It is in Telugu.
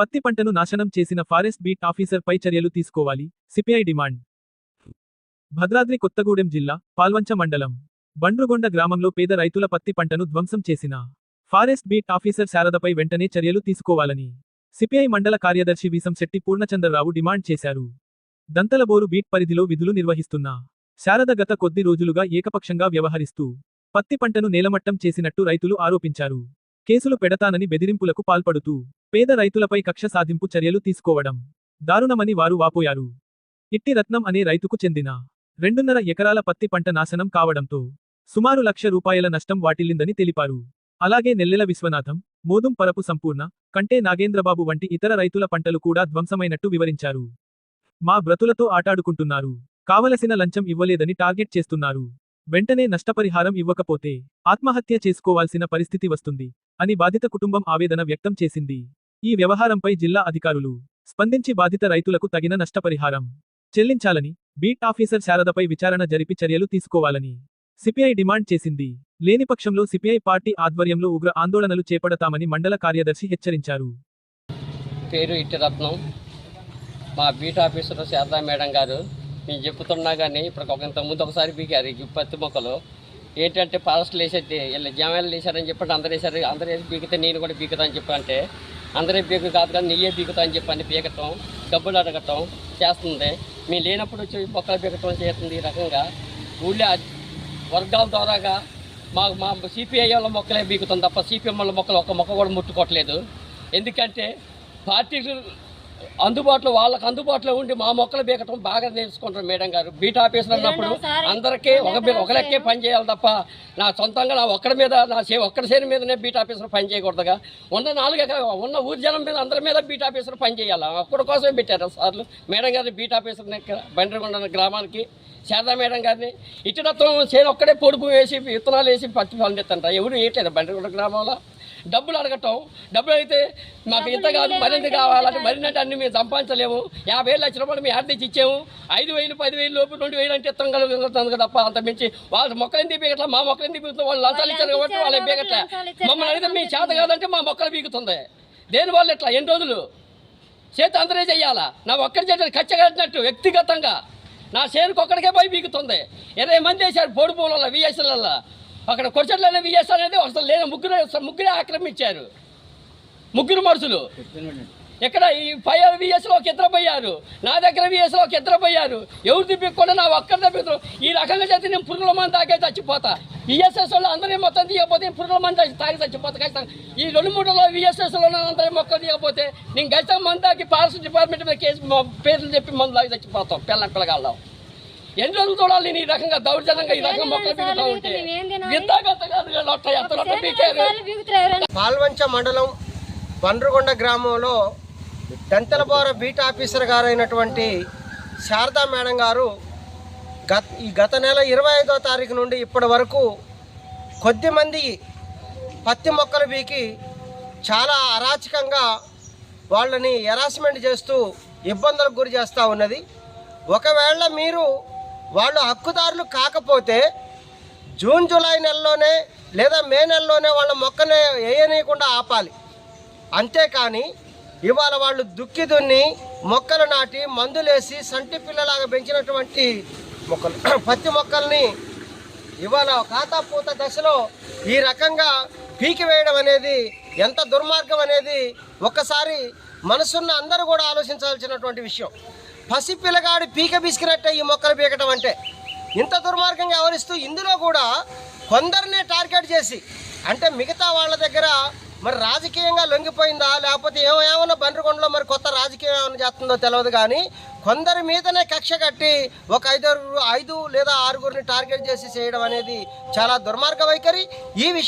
పత్తి పంటను నాశనం చేసిన ఫారెస్ట్ బీట్ ఆఫీసర్ పై చర్యలు తీసుకోవాలి. CPI demand. భద్రాద్రి కొత్తగూడెం జిల్లా పాల్వంచ మండలం బండ్రుగొండ గ్రామంలో పేద రైతుల పత్తి పంటను ధ్వంసం చేసిన ఫారెస్ట్ బీట్ ఆఫీసర్ శారదపై వెంటనే చర్యలు తీసుకోవాలని సిపిఐ మండల కార్యదర్శి వీసంశెట్టి పూర్ణచంద్రరావు డిమాండ్ చేశారు. దంతలబోరు బీట్ పరిధిలో విధులు నిర్వహిస్తున్న శారద గత కొద్ది రోజులుగా ఏకపక్షంగా వ్యవహరిస్తూ పత్తి పంటను నేలమట్టం చేసినట్టు రైతులు ఆరోపించారు. కేసులు పెడతానని బెదిరింపులకు పాల్పడుతూ పేద రైతులపై కక్ష సాధింపు చర్యలు తీసుకోవడం దారుణమని వారు వాపోయారు. ఇట్టి రత్నం అనే రైతుకు చెందిన రెండున్నర ఎకరాల పత్తి పంట నాశనం కావడంతో సుమారు లక్ష రూపాయల నష్టం వాటిల్లిందని తెలిపారు. అలాగే నెల్లెల విశ్వనాథం మోదుం పరపు సంపూర్ణ కంటే నాగేంద్రబాబు వంటి ఇతర రైతుల పంటలు కూడా ధ్వంసమైనట్టు వివరించారు. మా బ్రతులతో ఆటాడుకుంటున్నారు. కావలసిన లంచం ఇవ్వలేదని టార్గెట్ చేస్తున్నారు. వెంటనే నష్టపరిహారం ఇవ్వకపోతే ఆత్మహత్య చేసుకోవాల్సిన పరిస్థితి వస్తుంది అని బాధిత కుటుంబం ఆవేదన వ్యక్తం చేసింది. ఈ వ్యవహారంపై జిల్లా అధికారులు స్పందించి బాధిత రైతులకు తగిన నష్టపరిహారం చెల్లించాలని బీట్ ఆఫీసర్ శారదపై విచారణ జరిపి చర్యలు తీసుకోవాలని సిపిఐ డిమాండ్ చేసింది. లేని పక్షంలో సిపిఐ పార్టీ ఆధ్వర్యంలో ఉగ్ర ఆందోళనలు చేపడతామని మండల కార్యదర్శి హెచ్చరించారు. పేరు ఇట్టి రత్నం. మా బీట్ ఆఫీసర్ శారదా మేడం గారు. నేను చెప్తున్నా కానీ ఇప్పుడు ఒక ఇంతకుముందు ఒకసారి పీకారు ఈ పత్తి మొక్కలు. ఏంటంటే ఫారెస్ట్లు వేసేది వీళ్ళు జామాయిలు వేసారని చెప్పండి అందరూ వేసారు అందరూ వేసి బీకితే నేను కూడా బీకుతా అని చెప్పంటే అందరే బీకు కాదు కానీ నీయే బీకుతా అని చెప్పని బీకటం డబ్బులు అడగటం చేస్తుంది. మేము లేనప్పుడు వచ్చి మొక్కలు బీకటం చేస్తుంది ఈ రకంగా. ఊళ్ళో వర్గాల ద్వారాగా మా మా సిపిఐ వాళ్ళ మొక్కలే బీకుతుంది తప్ప సిపిఎం వాళ్ళ మొక్కలు ఒక్క మొక్క కూడా ముట్టుకోవట్లేదు. ఎందుకంటే పార్టీలు అందుబాటులో వాళ్ళకి అందుబాటులో ఉండి మా మొక్కలు బీకటం బాగా నేర్చుకుంటారు మేడం గారు. బీట్ ఆఫీసులు అన్నప్పుడు అందరికీ ఒక ఒక లెక్కే పని చేయాలి తప్ప నా సొంతంగా నా ఒక్కడి మీద నా చే ఒక్కడి చేరి మీదనే బీట్ ఆఫీసర్ పని చేయకూడదుగా. ఉన్న నాలుగు ఉన్న ఊరి జనం మీద అందరి మీద బీట్ ఆఫీసర్ పని చేయాలి. ఒక్కడి కోసమే పెట్టారు సార్లు. మేడం గారిని బీట్ ఆఫీసర్ బండ్రిగొండ గ్రామానికి శారదా మేడం గారిని. ఇటుడత్వం చేను ఒక్కడే పొడుపు వేసి విత్తనాలు వేసి పత్తి పండిస్తుంట ఎవరు వేయట్లేదు బండ్రిగొండ గ్రామంలో. డబ్బులు అడగటం. డబ్బులు అయితే మాకు ఇంత కాదు మరింత కావాలంటే మరింత అన్ని మేము సంపాదించలేము. యాభై వేలు లక్షల రూపాయలు మేము ఆర్థించి ఇచ్చాము. ఐదు వేలు పది వేలు లోపు రెండు వేలు అంటే ఇస్తాం కలుగుతుంది తప్ప అంత మించి. వాళ్ళ మొక్కలు ఎందుకు బీగట్లా మా మొక్కలు ఎందుకు బీగుతుంది వాళ్ళు లంచాలు ఇచ్చారు కాబట్టి వాళ్ళే బీగట్లే మమ్మల్ని అడిగితే మీ చేత కాదంటే మా మొక్కలు బీగుతుంది దేని వల్ల ఇట్లా? ఎన్ని రోజులు? చేతి అందరే చెయ్యాలా నా ఒక్కడి చేయడం కచ్చగట్టినట్టు వ్యక్తిగతంగా. నా చేనుకు ఒక్కడికే పోయి బీగుతుంది ఇరవై మంది వేశారు పొడి పూలలో విఎస్ఎల్లో అక్కడ కొరచట్లనే విఎస్ అనేది అసలు లేదు. ముగ్గురు ముగ్గురే ఆక్రమించారు. ముగ్గురు మనుషులు. ఇక్కడ ఈ ఫైవ్ విఎస్లో ఒక ఇద్దరు పోయారు. నా దగ్గర విఎస్లో ఒక ఇద్దరు పోయారు. ఎవరు తిప్పకుండా నా ఒక్కరి తప్పిద్దరు ఈ రకంగా చేస్తే నేను పురుగుల మంది తాగే చచ్చిపోతా. విఎస్ఎస్ వాళ్ళు అందరినీ మొత్తం తీయకపోతే పురుగుల మంది తాగి- చచ్చిపోతా. ఖచ్చితంగా. ఈ రెండు మూడులో విఎస్ఎస్లో అందరి మొక్కలు తీయకపోతే నేను ఖచ్చితంగా మంది తాగి పారిశుద్ధ డిపార్ట్మెంట్ మీద కేసు పేర్లు చెప్పి మందు తాగి చచ్చిపోతాం. పిల్ల పిల్లగాళ్ళం. ఎన్ని రోజులు చూడాలి ఈ రకంగా దౌర్జన్యంగా ఈ రకంగా మొక్కలు పీకుతా ఉంటే ఇంత గత కాదు లొట్ట ఎంత లొట్ట పీకారు పాల్వంచ మండలం బండ్రుగొండ గ్రామంలో దంతలబోర బీట్ ఆఫీసర్ గారైనటువంటి శారదా మేడం గారు గత ఈ గత నెల ఇరవై ఐదో తారీఖు నుండి ఇప్పటి వరకు కొద్ది మంది పత్తి మొక్కలు బీకి చాలా అరాచకంగా వాళ్ళని హెరాస్మెంట్ చేస్తూ ఇబ్బందులకు గురి చేస్తూ ఉన్నది. ఒకవేళ మీరు వాళ్ళు హక్కుదారులు కాకపోతే జూన్ జూలై నెలలోనే లేదా మే నెలలోనే వాళ్ళ మొక్కనే వేయనీయకుండా ఆపాలి. అంతేకాని ఇవాళ వాళ్ళు దుక్కి దున్ని మొక్కలు నాటి మందులేసి సంటి పిల్లలాగా పెంచినటువంటి మొక్కలు పత్తి మొక్కల్ని ఇవాళ ఖాతాపూత దశలో ఈ రకంగా పీకి వేయడం అనేది ఎంత దుర్మార్గం అనేది ఒక్కసారి మనసున్న అందరూ కూడా ఆలోచించాల్సినటువంటి విషయం. పసి పిల్లగాడు పీక బిసికినట్టే ఈ మొక్కలు పీకటం అంటే. ఇంత దుర్మార్గంగా వ్యవహరిస్తూ ఇందులో కూడా కొందరినే టార్గెట్ చేసి అంటే మిగతా వాళ్ళ దగ్గర మరి రాజకీయంగా లొంగిపోయిందా? లేకపోతే ఏమో ఏమన్నా బండ్రగొండలో మరి కొత్త రాజకీయం ఏమైనా చేస్తుందో తెలియదు కానీ కొందరి మీదనే కక్ష కట్టి ఒక ఐదు ఐదు లేదా ఆరుగురిని టార్గెట్ చేసి చేయడం అనేది చాలా దుర్మార్గ వైఖరి. ఈ విషయం